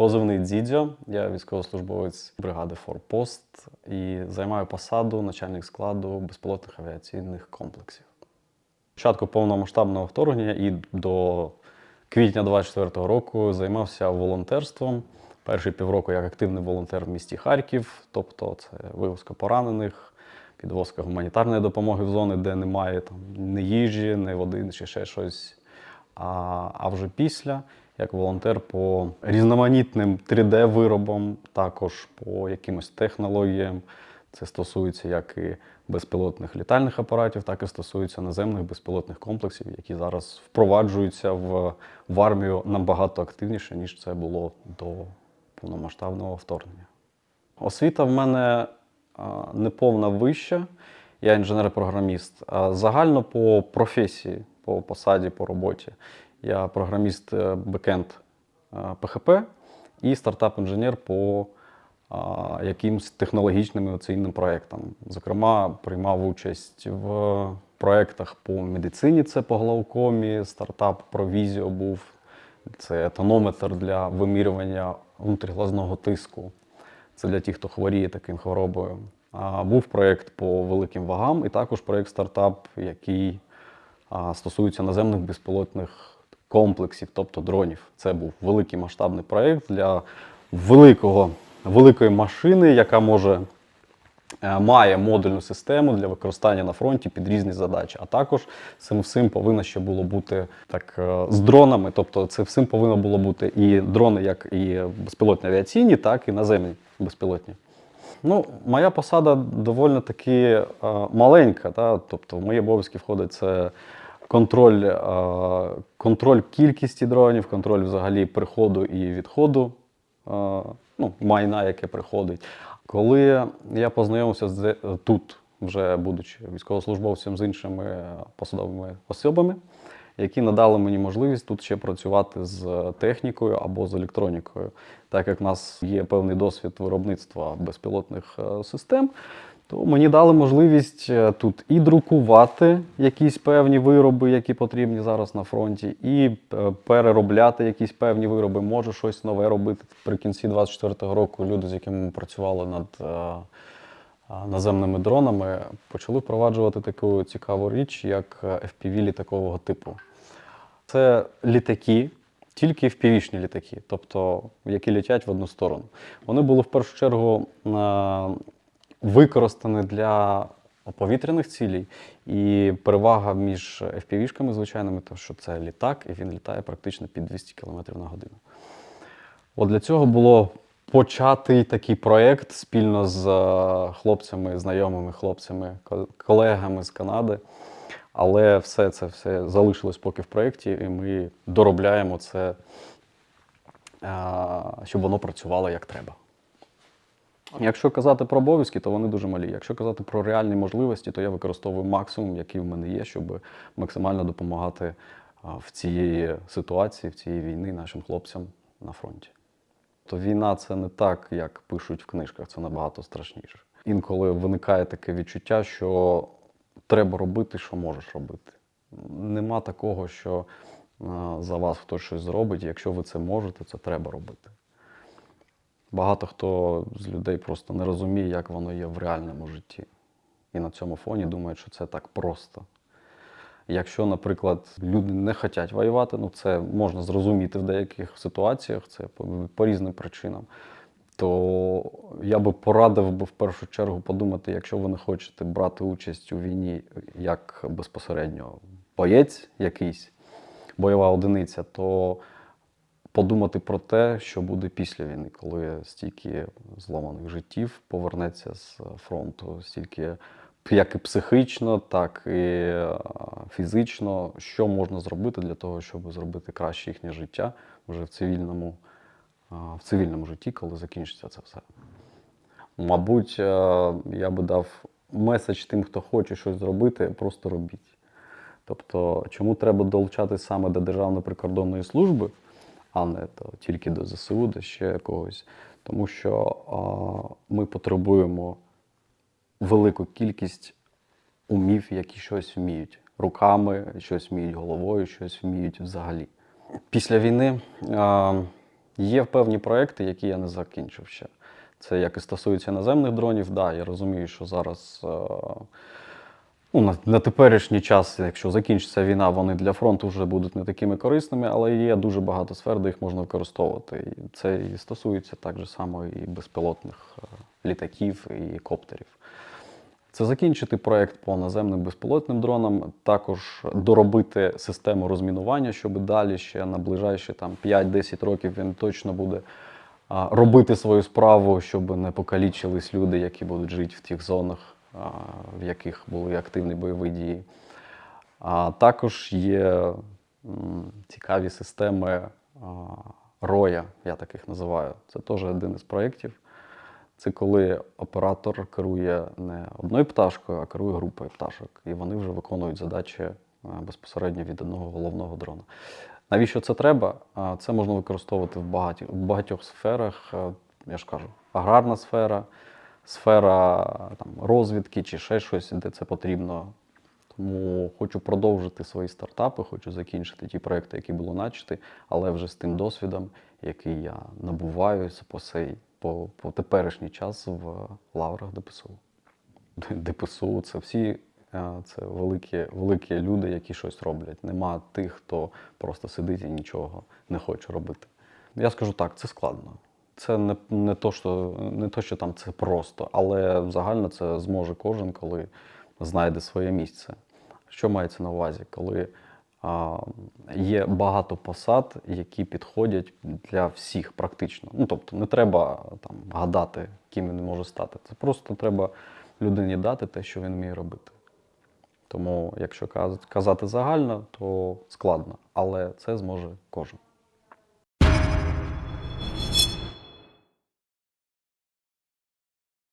Позивний Дзідзьо, я військовослужбовець бригади Форпост і займаю посаду начальник складу безпілотних авіаційних комплексів. Початку повномасштабного вторгнення і до квітня 24-го року займався волонтерством. Перші півроку як активний волонтер в місті Харків, тобто це вивозка поранених, підвозка гуманітарної допомоги в зони, де немає там ні їжі, ні води, чи ще щось. А, а вже після, як волонтер по різноманітним 3D-виробам, також по якимось технологіям. Це стосується як і безпілотних літальних апаратів, так і стосується наземних безпілотних комплексів, які зараз впроваджуються в, в армію набагато активніше, ніж це було до повномасштабного вторгнення. Освіта в мене неповна вища, я інженер-програміст. А загально по професії, по посаді, по роботі. Я програміст е, бекенд е, PHP і стартап-інженер по а, якимсь технологічним інноваційним проєктам. Зокрема, приймав участь в проєктах по медицині, це по глаукомі, стартап Провізіо був. Це тонометр для вимірювання внутріглазного тиску. Це для тих, хто хворіє таким хворобою. А, був проєкт по великим вагам, і також проєкт стартап, який стосується наземних безпілотних комплексів, тобто дронів. Це був великий масштабний проєкт для великого, великої машини, яка може е, має модульну систему для використання на фронті під різні задачі. А також цим всім повинно ще було бути так е, з дронами. Тобто, це всім повинно було бути і дрони, як і безпілотні авіаційні, так і наземні безпілотні. Ну, моя посада доволі таки е, маленька. Та? Тобто, в мої обов'язки входить це контроль, е, контроль кількості дронів, контроль взагалі приходу і відходу е, ну, майна, яке приходить. Коли я познайомився з тут, вже будучи військовослужбовцем з іншими посадовими особами, які надали мені можливість тут ще працювати з технікою або з електронікою. Так як в нас є певний досвід виробництва безпілотних е, систем, то мені дали можливість е, тут і друкувати якісь певні вироби, які потрібні зараз на фронті, і е, переробляти якісь певні вироби. Можу щось нове робити. При кінці 24-го року люди, з якими ми працювали над е, наземними дронами, почали впроваджувати таку цікаву річ, як FPV літакового типу. Це літаки, тільки FPV-шні літаки, тобто які летять в одну сторону. Вони були в першу чергу е, використані для повітряних цілей. І перевага між FPV-шками звичайними, то що це літак, і він літає практично під 200 км на годину. От для цього було початий такий проєкт спільно з е, хлопцями, знайомими хлопцями, колегами з Канади. Але все це все залишилось поки в проєкті, і ми доробляємо це, е, щоб воно працювало як треба. Якщо казати про обов'язки, то вони дуже малі. Якщо казати про реальні можливості, то я використовую максимум, який в мене є, щоб максимально допомагати в цієї ситуації, в цієї війни нашим хлопцям на фронті. То війна це не так, як пишуть в книжках, це набагато страшніше. Інколи виникає таке відчуття, що треба робити, що можеш робити. Нема такого, що за вас хтось щось зробить. Якщо ви це можете, це треба робити. Багато хто з людей просто не розуміє, як воно є в реальному житті. І на цьому фоні думають, що це так просто. Якщо, наприклад, люди не хочуть воювати, ну це можна зрозуміти в деяких ситуаціях, це по, по різним причинам. То я би порадив би в першу чергу подумати, якщо ви не хочете брати участь у війні як безпосередньо боєць якийсь, бойова одиниця, то подумати про те, що буде після війни, коли стільки зламаних життів повернеться з фронту, стільки як і психічно, так і е, фізично, що можна зробити для того, щоб зробити краще їхнє життя вже в цивільному, е, в цивільному житті, коли закінчиться це все. Мабуть, е, я би дав меседж тим, хто хоче щось зробити, просто робіть. Тобто, чому треба долучатись саме до Державної прикордонної служби, а не то, тільки до ЗСУ, до ще когось. Тому що а, ми потребуємо велику кількість умів, які щось вміють. Руками, щось вміють головою, щось вміють взагалі. Після війни а, Є певні проекти, які я не закінчив ще. Це як і стосується наземних дронів. Да, я розумію, що зараз. е, Ну, на, на теперішній час, якщо закінчиться війна, вони для фронту вже будуть не такими корисними, але є дуже багато сфер, де їх можна використовувати. І це і стосується так же само і безпілотних е, літаків, і коптерів. Це закінчити проект по наземним безпілотним дронам, також доробити систему розмінування, щоб далі ще на ближайші там 5-10 років він точно буде робити свою справу, щоб не покалічились люди, які будуть жити в тих зонах, в яких були активні бойові дії. А також є цікаві системи роя, я таких називаю. Це теж один із проєктів. Це коли оператор керує не одною пташкою, а керує групою пташок. І вони вже виконують задачі безпосередньо від одного головного дрона. Навіщо це треба? Це можна використовувати в багатьох сферах. Я ж кажу, аграрна сфера, сфера там, розвідки чи ще щось, де це потрібно. Тому хочу продовжити свої стартапи, хочу закінчити ті проекти, які було начати, але вже з тим досвідом, який я набуваю по сей, по, по теперішній час в лаврах ДПСУ. ДПСУ це всі е, це великі, великі люди, які щось роблять. Нема тих, хто просто сидить і нічого не хоче робити. Я скажу так, це складно. Це не, не, то, що, не то, що там це просто, але загально це зможе кожен, коли знайде своє місце. Що мається на увазі? Коли а, є багато посад, які підходять для всіх практично. Ну, тобто не треба там, гадати, ким він може стати. Це просто треба людині дати те, що він вміє робити. Тому, якщо каз- казати загально, то складно, але це зможе кожен.